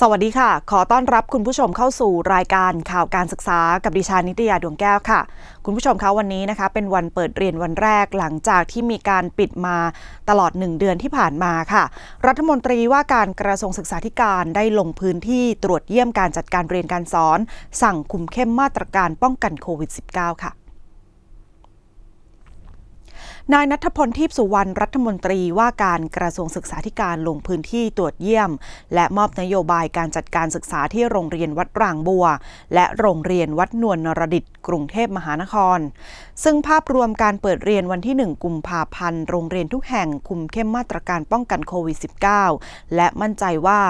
สวัสดีค่ะ ขอต้อนรับคุณผู้ชมเข้าสู่รายการข่าวการศึกษากับดิฉันนิตยาดวงแก้วค่ะ คุณผู้ชมคะวันนี้นะคะ เป็นวันเปิดเรียนวันแรกหลังจากที่มีการปิดมาตลอด 1 เดือนที่ผ่านมาค่ะ รัฐมนตรีว่าการกระทรวงศึกษาธิการได้ลงพื้นที่ตรวจเยี่ยมการจัดการเรียนการสอน สั่งคุมเข้มมาตรการป้องกันโควิด -19 ค่ะ นายนัทพลทิพสุวรรณรัฐมนตรีว่าการกระทรวงศึกษาธิการลงพื้นที่ตรวจเยี่ยม และมอบนโยบายการจัดการศึกษาที่โรงเรียนวัดรางบัว และโรงเรียนวัดนวลนรดิตกรุงเทพมหานคร ซึ่งภาพรวมการเปิดเรียนวันที่ 1 กุมภาพันธ์โรงเรียนทุกแห่งคุมเข้มมาตรการป้องกันโควิด -19 และมั่นใจว่า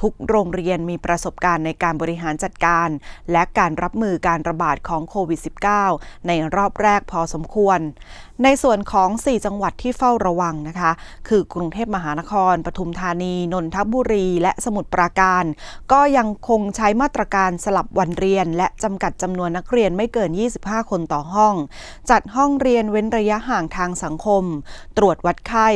ทุกโรงเรียนมีประสบการณ์ในการบริหารจัดการ และการรับมือการระบาดของโควิด -19 ในรอบแรกพอสมควรในส่วนของ 4 จังหวัดที่เฝ้าระวังนะคะ คือกรุงเทพมหานคร ปทุมธานี นนทบุรี และสมุทรปราการ ก็ยังคงใช้มาตรการสลับวันเรียน และจำกัดจำนวนนักเรียนไม่เกิน 25 คนต่อห้อง จัดห้องเรียนเว้นระยะห่างทางสังคม ตรวจวัดไข้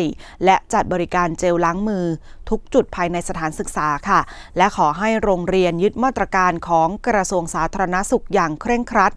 และจัดบริการเจลล้างมือ ทุกจุดภายในสถานศึกษาค่ะ และขอให้โรงเรียนยึดมาตรการของกระทรวงสาธารณสุขอย่างเคร่งครัด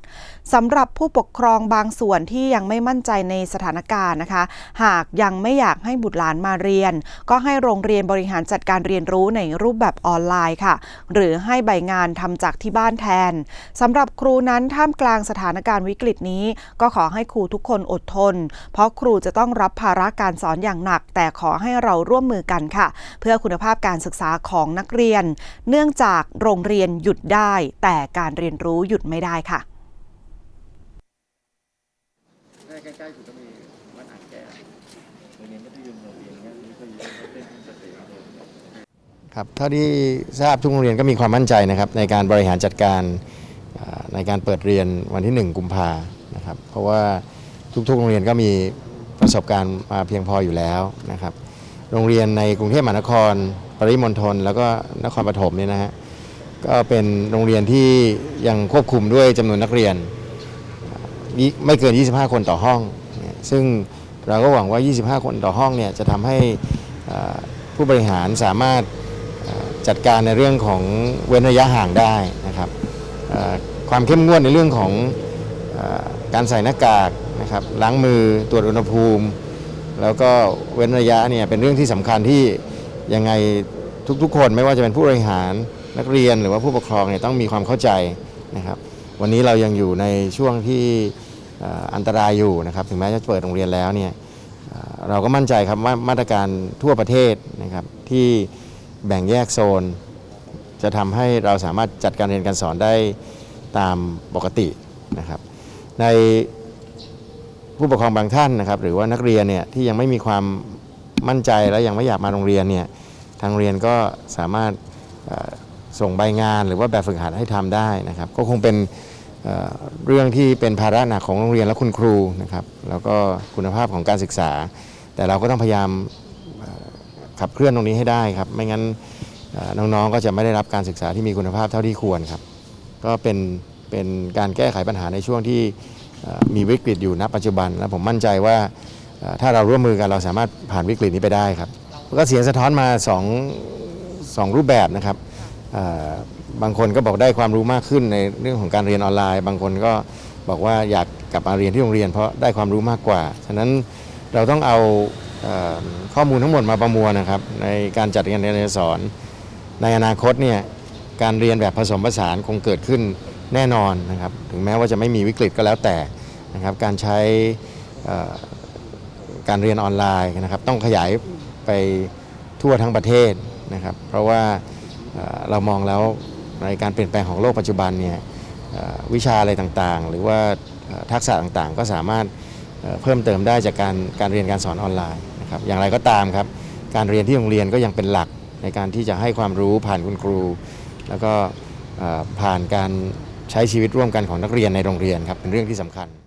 สำหรับผู้ปกครองบางส่วนที่ยังไม่มั่นใจในสถานการณ์นะคะ หากยังไม่อยากให้บุตรหลานมาเรียน ก็ให้โรงเรียนบริหารจัดการเรียนรู้ในรูปแบบออนไลน์ค่ะ หรือให้ใบงานทำจากที่บ้านแทนสำหรับครูนั้นท่ามกลางสถานการณ์วิกฤตนี้ ก็ขอให้ครูทุกคนอดทน เพราะครูจะต้องรับภาระการสอนอย่างหนัก แต่ขอให้เราร่วมมือกันค่ะ เพื่อคุณภาพการศึกษาของนักเรียน เนื่องจากโรงเรียนหยุดได้ แต่การเรียนรู้หยุดไม่ได้ค่ะ ใกล้ๆสุดก็มีวัดอ่างแก้วเรียนมัธยมโรงเรียนเงี้ยนี่ก็อยู่ก็เป็นสเตจเลยครับเท่าที่ทราบทุกโรงเรียนก็มีความมั่นใจนะครับในการบริหารจัดการในการเปิดเรียนวันที่ 1 กุมภานะครับเพราะว่าทุกๆ โรงเรียนก็มีประสบการณ์มาเพียงพออยู่แล้วนะครับโรงเรียนในกรุงเทพมหานคร ปริมณฑลแล้วก็นครปฐมเนี่ยนะฮะก็เป็นโรงเรียนที่ยังควบคุมด้วยจำนวนนักเรียน ไม่เกิน 25 คนต่อห้อง ซึ่งเราก็หวังว่า 25 คนต่อห้องเนี่ยจะทำให้ผู้บริหารสามารถจัดการในเรื่องของเว้นระยะห่างได้นะครับความเข้มงวดในเรื่องของอการใส่หน้ากากนะครับล้างมือตรวจอุณหภูมิ แล้วก็เว้นระยะเนี่ยเป็นเรื่องที่สำคัญที่ยังไงทุกๆ คนไม่ว่าจะเป็นผู้บริหารนักเรียนหรือว่าผู้ปกครองเนี่ยต้องมีความเข้าใจนะครับ วันนี้เรายังอยู่ในช่วงที่อันตรายอยู่นะครับ ถึงแม้จะเปิดโรงเรียนแล้วเนี่ยเราก็มั่นใจครับว่ามาตรการทั่วประเทศนะครับที่แบ่งแยกโซน จะทำให้เราสามารถจัดการเรียนการสอนได้ตามปกตินะครับ ในผู้ปกครองบางท่านนะครับ หรือว่านักเรียนเนี่ยที่ยังไม่มีความมั่นใจและยังไม่อยากมาโรงเรียนเนี่ยทางเรียนก็สามารถส่งใบงานหรือว่าแบบฝึกหัดให้ทำได้นะครับ ก็คงเป็น เรื่องที่เป็นภาระหนักของโรงเรียนและคุณครูนะครับแล้วก็คุณภาพของการศึกษา แต่เราก็ต้องพยายามขับเคลื่อนตรงนี้ให้ได้ครับ ไม่งั้นน้องๆก็จะไม่ได้รับการศึกษาที่มีคุณภาพเท่าที่ควรครับ ก็เป็นเป็นการแก้ไขปัญหาในช่วงที่มีวิกฤตอยู่ณปัจจุบัน และผมมั่นใจว่าถ้าเราร่วมมือกันเราสามารถผ่านวิกฤตนี้ไปได้ครับ ก็เสียงสะท้อนมาสองสองรูปแบบนะครับ บางคนก็บอกได้ความรู้มากขึ้นในเรื่องของการเรียนออนไลน์ บางคนก็บอกว่าอยากกลับมาเรียนที่โรงเรียนเพราะได้ความรู้มากกว่า ฉะนั้นเราต้องเอาอข้อมูลทั้งหมดมาประมวลนะครับในการจัดการเรียนการสอน ในอนาคตเนี่ยการเรียนแบบผสมผสานคงเกิดขึ้นแน่นอนนะครับถึงแม้ว่าจะไม่มีวิกฤตก็แล้วแต่นะครับการใช้การเรียนออนไลน์นะครับต้องขยายไปทั่วทั้งประเทศนะครับเพราะว่า เรามองแล้วในการเปลี่ยนแปลงของโลกปัจจุบันเนี่ยวิชาอะไรต่างๆ หรือว่าทักษะต่างๆ ก็สามารถเพิ่มเติมได้จากการการเรียนการสอนออนไลน์นะครับอย่างไรก็ตามครับ การเรียนที่โรงเรียนก็ยังเป็นหลักในการที่จะให้ความรู้ผ่านคุณครู แล้วก็ผ่านการใช้ชีวิตร่วมกันของนักเรียนในโรงเรียนครับเป็นเรื่องที่สำคัญ